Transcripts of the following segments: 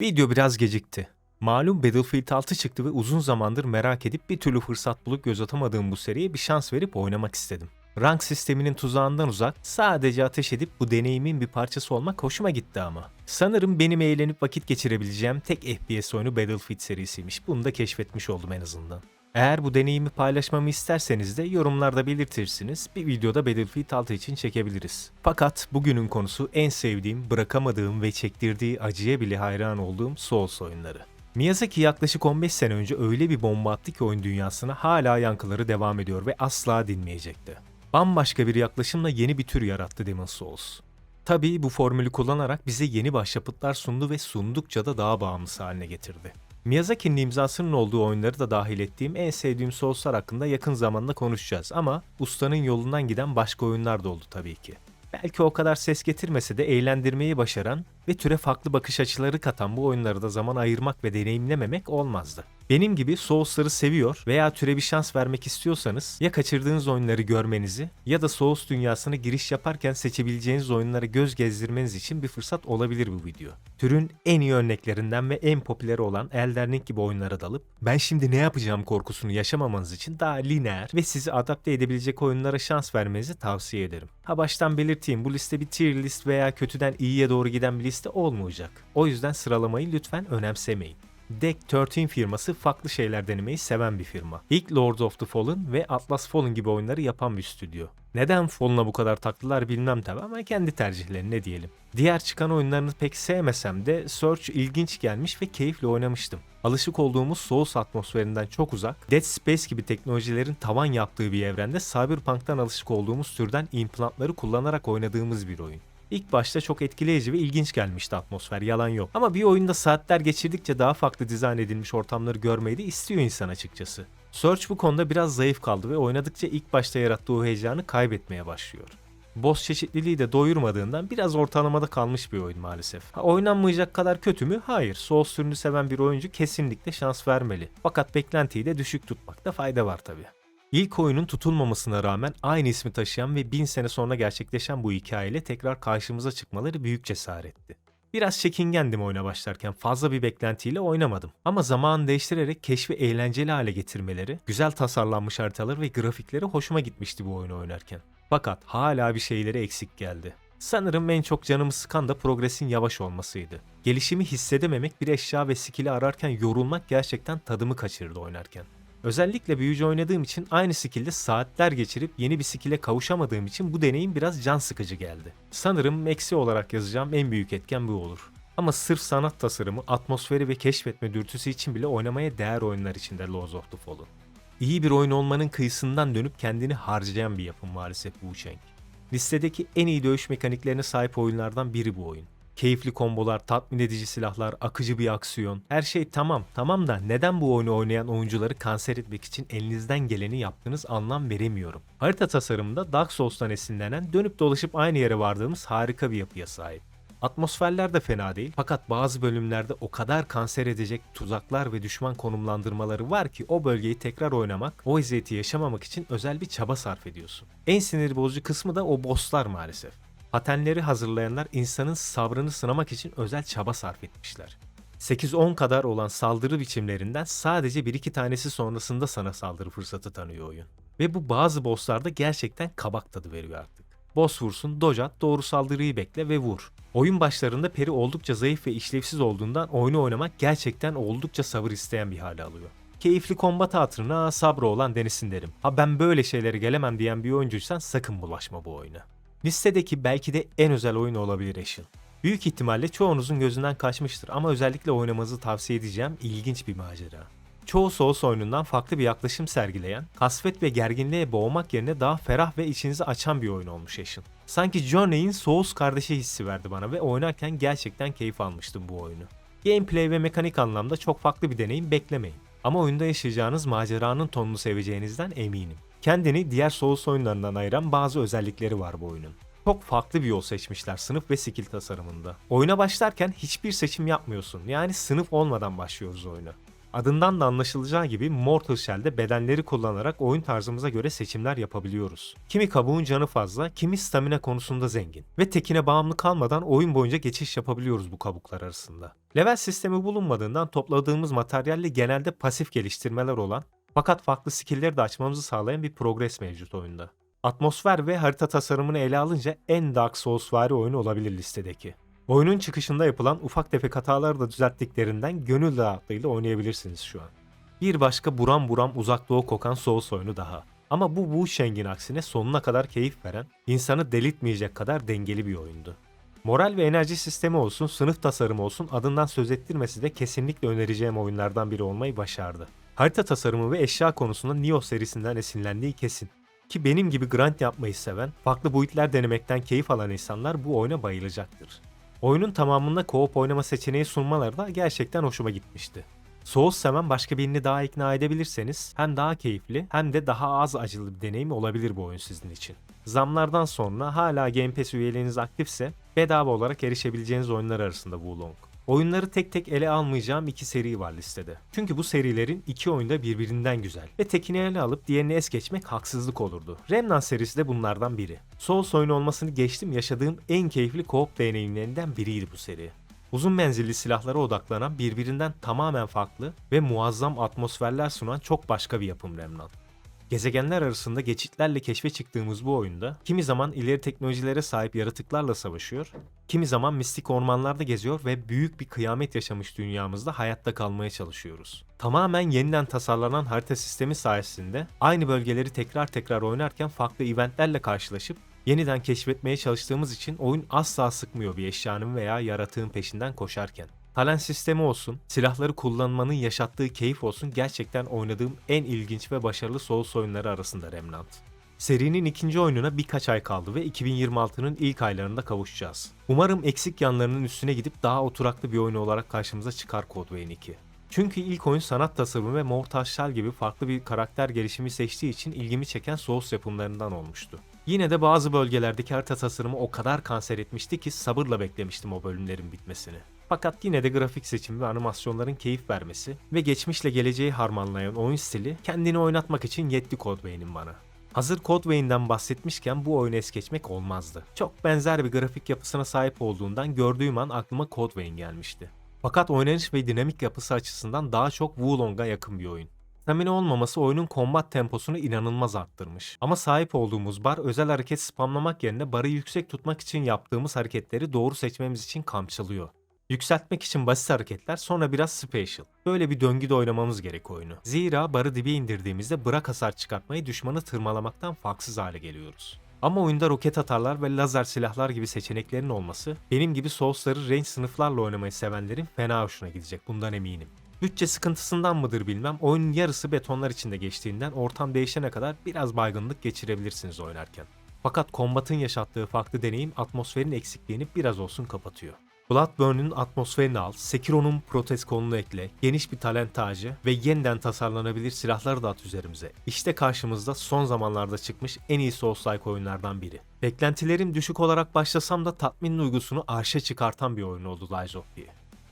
Video biraz gecikti. Malum Battlefield 6 çıktı ve uzun zamandır merak edip bir türlü fırsat bulup göz atamadığım bu seriye bir şans verip oynamak istedim. Rank sisteminin tuzağından uzak, sadece ateş edip bu deneyimin bir parçası olmak hoşuma gitti ama. Sanırım benim eğlenip vakit geçirebileceğim tek FPS oyunu Battlefield serisiymiş. Bunu da keşfetmiş oldum en azından. Eğer bu deneyimi paylaşmamı isterseniz de yorumlarda belirtirsiniz. Bir videoda Battlefield 6 için çekebiliriz. Fakat bugünün konusu en sevdiğim, bırakamadığım ve çektirdiği acıya bile hayran olduğum Souls oyunları. Miyazaki yaklaşık 15 sene önce öyle bir bomba attı ki oyun dünyasına hala yankıları devam ediyor ve asla dinmeyecekti. Bambaşka bir yaklaşımla yeni bir tür yarattı Demon Souls. Tabii bu formülü kullanarak bize yeni başyapıtlar sundu ve sundukça da daha bağımlısı haline getirdi. Miyazaki'nin imzasının olduğu oyunları da dahil ettiğim en sevdiğim Souls'lar hakkında yakın zamanda konuşacağız ama ustanın yolundan giden başka oyunlar da oldu tabii ki. Belki o kadar ses getirmese de eğlendirmeyi başaran ve türe farklı bakış açıları katan bu oyunları da zaman ayırmak ve deneyimlememek olmazdı. Benim gibi Souls'ları seviyor veya türe bir şans vermek istiyorsanız ya kaçırdığınız oyunları görmenizi ya da Souls dünyasına giriş yaparken seçebileceğiniz oyunlara göz gezdirmeniz için bir fırsat olabilir bu video. Türün en iyi örneklerinden ve en popüleri olan Elden Ring gibi oyunlara dalıp ben şimdi ne yapacağım korkusunu yaşamamanız için daha lineer ve sizi adapte edebilecek oyunlara şans vermenizi tavsiye ederim. Ha baştan belirteyim bu liste bir tier list veya kötüden iyiye doğru giden bir liste olmayacak. O yüzden sıralamayı lütfen önemsemeyin. Deck 13 firması farklı şeyler denemeyi seven bir firma. İlk Lords of the Fallen ve Atlas Fallen gibi oyunları yapan bir stüdyo. Neden Fallen'a bu kadar taktılar bilmem tabi ama kendi tercihleri ne diyelim. Diğer çıkan oyunlarını pek sevmesem de Search ilginç gelmiş ve keyifle oynamıştım. Alışık olduğumuz Souls atmosferinden çok uzak, Dead Space gibi teknolojilerin tavan yaptığı bir evrende Cyberpunk'tan alışık olduğumuz türden implantları kullanarak oynadığımız bir oyun. İlk başta çok etkileyici ve ilginç gelmişti atmosfer, yalan yok. Ama bir oyunda saatler geçirdikçe daha farklı dizayn edilmiş ortamları görmeyi de istiyor insan açıkçası. Search bu konuda biraz zayıf kaldı ve oynadıkça ilk başta yarattığı heyecanı kaybetmeye başlıyor. Boss çeşitliliği de doyurmadığından biraz ortalamada kalmış bir oyun maalesef. Ha, oynanmayacak kadar kötü mü? Hayır. Souls türünü seven bir oyuncu kesinlikle şans vermeli. Fakat beklentiyi de düşük tutmakta fayda var tabi. İlk oyunun tutulmamasına rağmen aynı ismi taşıyan ve bin sene sonra gerçekleşen bu hikayeyle tekrar karşımıza çıkmaları büyük cesaretti. Biraz çekingendim oyuna başlarken fazla bir beklentiyle oynamadım. Ama zamanı değiştirerek keşfi eğlenceli hale getirmeleri, güzel tasarlanmış haritalar ve grafikleri hoşuma gitmişti bu oyunu oynarken. Fakat hala bir şeyleri eksik geldi. Sanırım en çok canımı sıkan da progresin yavaş olmasıydı. Gelişimi hissedememek bir eşya ve skill'i ararken yorulmak gerçekten tadımı kaçırdı oynarken. Özellikle büyücü oynadığım için aynı skillde saatler geçirip yeni bir skill'e kavuşamadığım için bu deneyim biraz can sıkıcı geldi. Sanırım eksi olarak yazacağım en büyük etken bu olur. Ama sırf sanat tasarımı, atmosferi ve keşfetme dürtüsü için bile oynamaya değer oyunlar içinde Lords of the Fallen. İyi bir oyun olmanın kıyısından dönüp kendini harcayan bir yapım maalesef Wu Chang. Listedeki en iyi dövüş mekaniklerine sahip oyunlardan biri bu oyun. Keyifli kombolar, tatmin edici silahlar, akıcı bir aksiyon. Her şey tamam. Tamam da neden bu oyunu oynayan oyuncuları kanser etmek için elinizden geleni yaptığınız anlam veremiyorum. Harita tasarımında Dark Souls'tan esinlenen dönüp dolaşıp aynı yere vardığımız harika bir yapıya sahip. Atmosferler de fena değil fakat bazı bölümlerde o kadar kanser edecek tuzaklar ve düşman konumlandırmaları var ki o bölgeyi tekrar oynamak, o eziyeti yaşamamak için özel bir çaba sarf ediyorsun. En sinir bozucu kısmı da o bosslar maalesef. Patenleri hazırlayanlar insanın sabrını sınamak için özel çaba sarf etmişler. 8-10 kadar olan saldırı biçimlerinden sadece 1-2 tanesi sonrasında sana saldırı fırsatı tanıyor oyun. Ve bu bazı bosslarda gerçekten kabak tadı veriyor artık. Boss vursun, dodge at, doğru saldırıyı bekle ve vur. Oyun başlarında peri oldukça zayıf ve işlevsiz olduğundan oyunu oynamak gerçekten oldukça sabır isteyen bir hale alıyor. Keyifli kombat hatırına sabrı olan denisin derim. Ha ben böyle şeylere gelemem diyen bir oyuncuysan sakın bulaşma bu oyuna. Listedeki belki de en özel oyun olabilir Ashen. Büyük ihtimalle çoğunuzun gözünden kaçmıştır ama özellikle oynamanızı tavsiye edeceğim ilginç bir macera. Çoğu Souls oyunundan farklı bir yaklaşım sergileyen, kasvet ve gerginliğe boğmak yerine daha ferah ve içinizi açan bir oyun olmuş Ashen. Sanki Journey'in Souls kardeşi hissi verdi bana ve oynarken gerçekten keyif almıştım bu oyunu. Gameplay ve mekanik anlamda çok farklı bir deneyim beklemeyin. Ama oyunda yaşayacağınız maceranın tonunu seveceğinizden eminim. Kendini diğer Souls oyunlarından ayıran bazı özellikleri var bu oyunun. Çok farklı bir yol seçmişler sınıf ve skill tasarımında. Oyuna başlarken hiçbir seçim yapmıyorsun. Yani sınıf olmadan başlıyoruz oyuna. Adından da anlaşılacağı gibi Mortal Shell'de bedenleri kullanarak oyun tarzımıza göre seçimler yapabiliyoruz. Kimi kabuğun canı fazla, kimi stamina konusunda zengin. Ve tekine bağımlı kalmadan oyun boyunca geçiş yapabiliyoruz bu kabuklar arasında. Level sistemi bulunmadığından topladığımız materyalle genelde pasif geliştirmeler olan fakat farklı skill'leri de açmamızı sağlayan bir progres mevcut oyunda. Atmosfer ve harita tasarımını ele alınca en Dark Soulsvari oyunu olabilir listedeki. Oyunun çıkışında yapılan ufak tefek hataları da düzelttiklerinden gönül rahatlığıyla oynayabilirsiniz şu an. Bir başka buram buram uzak doğu kokan Souls oyunu daha. Ama bu Wu Sheng'in aksine sonuna kadar keyif veren, insanı delirtmeyecek kadar dengeli bir oyundu. Moral ve enerji sistemi olsun, sınıf tasarımı olsun adından söz ettirmesi de kesinlikle önereceğim oyunlardan biri olmayı başardı. Harita tasarımı ve eşya konusunda Nioh serisinden esinlendiği kesin. Ki benim gibi grind yapmayı seven, farklı boyutlar denemekten keyif alan insanlar bu oyuna bayılacaktır. Oyunun tamamında co-op oynama seçeneği sunmaları da gerçekten hoşuma gitmişti. Souls seven başka birini daha ikna edebilirseniz hem daha keyifli hem de daha az acılı bir deneyim olabilir bu oyun sizin için. Zamlardan sonra hala Game Pass üyeliğiniz aktifse bedava olarak erişebileceğiniz oyunlar arasında Wulong. Oyunları tek tek ele almayacağım iki seri var listede. Çünkü bu serilerin iki oyunda birbirinden güzel ve tekini ele alıp diğerini es geçmek haksızlık olurdu. Remnant serisi de bunlardan biri. Souls oyunu olmasını geçtim yaşadığım en keyifli co-op deneyimlerinden biriydi bu seri. Uzun menzilli silahlara odaklanan birbirinden tamamen farklı ve muazzam atmosferler sunan çok başka bir yapım Remnant. Gezegenler arasında geçitlerle keşfe çıktığımız bu oyunda kimi zaman ileri teknolojilere sahip yaratıklarla savaşıyor, kimi zaman mistik ormanlarda geziyor ve büyük bir kıyamet yaşamış dünyamızda hayatta kalmaya çalışıyoruz. Tamamen yeniden tasarlanan harita sistemi sayesinde aynı bölgeleri tekrar tekrar oynarken farklı eventlerle karşılaşıp yeniden keşfetmeye çalıştığımız için oyun asla sıkmıyor bir eşyanın veya yaratığın peşinden koşarken. Talent sistemi olsun, silahları kullanmanın yaşattığı keyif olsun gerçekten oynadığım en ilginç ve başarılı Souls oyunları arasında Remnant. Serinin ikinci oyununa birkaç ay kaldı ve 2026'nın ilk aylarında kavuşacağız. Umarım eksik yanlarının üstüne gidip daha oturaklı bir oyun olarak karşımıza çıkar Code Vein 2. Çünkü ilk oyun sanat tasarımı ve Shell gibi farklı bir karakter gelişimi seçtiği için ilgimi çeken Souls yapımlarından olmuştu. Yine de bazı bölgelerdeki harita tasarımı o kadar kanser etmişti ki sabırla beklemiştim o bölümlerin bitmesini. Fakat yine de grafik seçimi ve animasyonların keyif vermesi ve geçmişle geleceği harmanlayan oyun stili kendini oynatmak için yetti Code Vein'in bana. Hazır Code Vein'den bahsetmişken bu oyunu es geçmek olmazdı. Çok benzer bir grafik yapısına sahip olduğundan gördüğüm an aklıma Code Vein gelmişti. Fakat oynanış ve dinamik yapısı açısından daha çok Wulong'a yakın bir oyun. Stamina olmaması oyunun combat temposunu inanılmaz arttırmış. Ama sahip olduğumuz bar özel hareket spamlamak yerine barı yüksek tutmak için yaptığımız hareketleri doğru seçmemiz için kamçılıyor. Yükseltmek için basit hareketler sonra biraz special. Böyle bir döngüde oynamamız gerek oyunu. Zira barı dibe indirdiğimizde bırak hasar çıkartmayı düşmanı tırmalamaktan farksız hale geliyoruz. Ama oyunda roket atarlar ve lazer silahlar gibi seçeneklerin olması benim gibi Souls'ları range sınıflarla oynamayı sevenlerin fena hoşuna gidecek bundan eminim. Bütçe sıkıntısından mıdır bilmem oyunun yarısı betonlar içinde geçtiğinden ortam değişene kadar biraz baygınlık geçirebilirsiniz oynarken. Fakat kombatın yaşattığı farklı deneyim atmosferin eksikliğini biraz olsun kapatıyor. Bloodburn'un atmosferini al, Sekiro'nun protez kolunu ekle, geniş bir talent tacı ve yeniden tasarlanabilir silahları da at üzerimize. İşte karşımızda son zamanlarda çıkmış en iyi Souls-like oyunlardan biri. Beklentilerim düşük olarak başlasam da tatmin duygusunu arşa çıkartan bir oyun oldu Lies of P.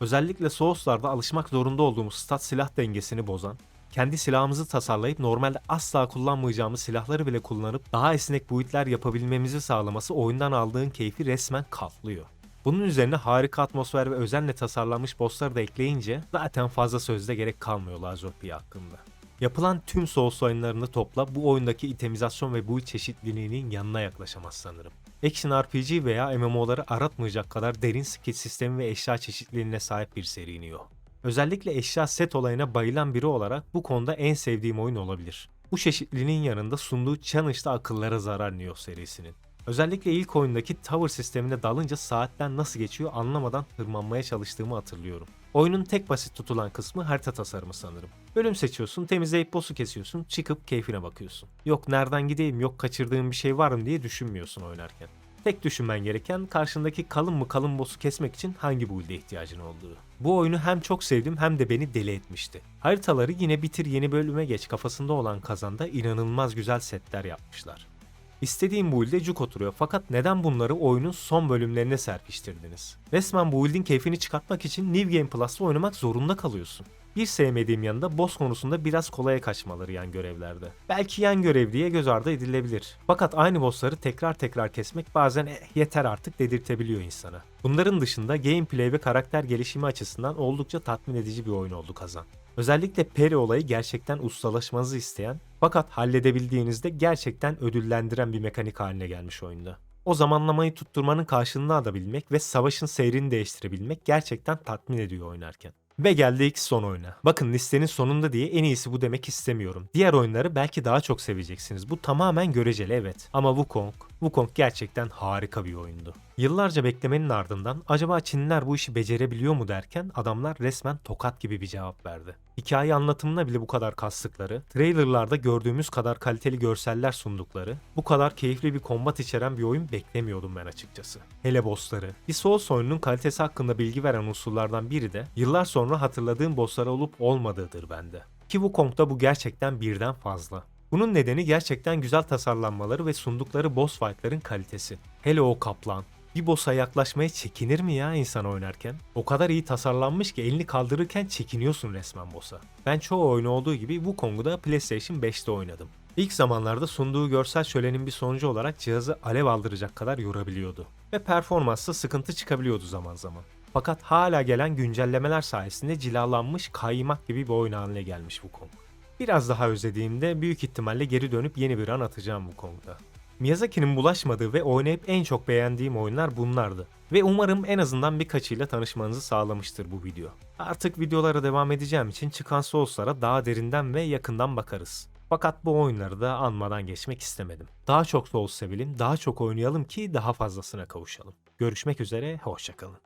Özellikle Souls'larda alışmak zorunda olduğumuz stat silah dengesini bozan, kendi silahımızı tasarlayıp normalde asla kullanmayacağımız silahları bile kullanıp daha esnek boyutlar yapabilmemizi sağlaması oyundan aldığın keyfi resmen katlıyor. Bunun üzerine harika atmosfer ve özenle tasarlanmış bossları da ekleyince zaten fazla sözde gerek kalmıyor Lazopia hakkında. Yapılan tüm Souls oyunlarını topla bu oyundaki itemizasyon ve boyut çeşitliliğinin yanına yaklaşamaz sanırım. Action RPG veya MMO'ları aratmayacak kadar derin skill sistemi ve eşya çeşitliliğine sahip bir seri Nioh. Özellikle eşya set olayına bayılan biri olarak bu konuda en sevdiğim oyun olabilir. Bu çeşitliliğin yanında sunduğu challenge da akıllara zarar Nioh serisinin. Özellikle ilk oyundaki tower sistemine dalınca saatler nasıl geçiyor anlamadan tırmanmaya çalıştığımı hatırlıyorum. Oyunun tek basit tutulan kısmı harita tasarımı sanırım. Bölüm seçiyorsun, temizleyip boss'u kesiyorsun, çıkıp keyfine bakıyorsun. Yok nereden gideyim, yok kaçırdığım bir şey var mı diye düşünmüyorsun oynarken. Tek düşünmen gereken karşındaki kalın mı kalın boss'u kesmek için hangi build'e ihtiyacın olduğu. Bu oyunu hem çok sevdim hem de beni deli etmişti. Haritaları yine bitir yeni bölüme geç kafasında olan kazanda inanılmaz güzel setler yapmışlar. İstediğim build'e cuk oturuyor fakat neden bunları oyunun son bölümlerine serpiştirdiniz? Resmen bu build'in keyfini çıkartmak için New Game Plus'ta oynamak zorunda kalıyorsun. Bir sevmediğim yanında boss konusunda biraz kolaya kaçmaları yan görevlerde. Belki yan görev diye göz ardı edilebilir. Fakat aynı bossları tekrar tekrar kesmek bazen "Eh, yeter artık dedirtebiliyor insana. Bunların dışında gameplay ve karakter gelişimi açısından oldukça tatmin edici bir oyun oldu kazan. Özellikle peri olayı gerçekten ustalaşmanızı isteyen fakat halledebildiğinizde gerçekten ödüllendiren bir mekanik haline gelmiş oyunda. O zamanlamayı tutturmanın karşılığını alabilmek ve savaşın seyrini değiştirebilmek gerçekten tatmin ediyor oynarken. Ve geldik son oyuna. Bakın listenin sonunda diye en iyisi bu demek istemiyorum. Diğer oyunları belki daha çok seveceksiniz. Bu tamamen göreceli evet. Ama Wukong, Wukong gerçekten harika bir oyundu. Yıllarca beklemenin ardından acaba Çinliler bu işi becerebiliyor mu derken adamlar resmen tokat gibi bir cevap verdi. Hikaye anlatımına bile bu kadar kastıkları, trailerlarda gördüğümüz kadar kaliteli görseller sundukları, bu kadar keyifli bir kombat içeren bir oyun beklemiyordum ben açıkçası. Hele bossları. Bir Souls oyununun kalitesi hakkında bilgi veren unsurlardan biri de yıllar sonra hatırladığım bosslara olup olmadığıdır bende. Ki Wukong'da bu gerçekten birden fazla. Bunun nedeni gerçekten güzel tasarlanmaları ve sundukları boss fight'ların kalitesi. Hele o kaplan. Bir boss'a yaklaşmaya çekinir mi ya insan oynarken? O kadar iyi tasarlanmış ki elini kaldırırken çekiniyorsun resmen boss'a. Ben çoğu oyun olduğu gibi Wukong'u da PlayStation 5'te oynadım. İlk zamanlarda sunduğu görsel şölenin bir sonucu olarak cihazı alev aldıracak kadar yorabiliyordu. Ve performansta sıkıntı çıkabiliyordu zaman zaman. Fakat hala gelen güncellemeler sayesinde cilalanmış kaymak gibi bir oyun haline gelmiş Wukong. Biraz daha özlediğimde büyük ihtimalle geri dönüp yeni bir an atacağım bu konuda. Miyazaki'nin bulaşmadığı ve oynayıp en çok beğendiğim oyunlar bunlardı. Ve umarım en azından birkaçıyla tanışmanızı sağlamıştır bu video. Artık videolara devam edeceğim için çıkan Souls'lara daha derinden ve yakından bakarız. Fakat bu oyunları da anmadan geçmek istemedim. Daha çok Souls sevelim, daha çok oynayalım ki daha fazlasına kavuşalım. Görüşmek üzere, hoşçakalın.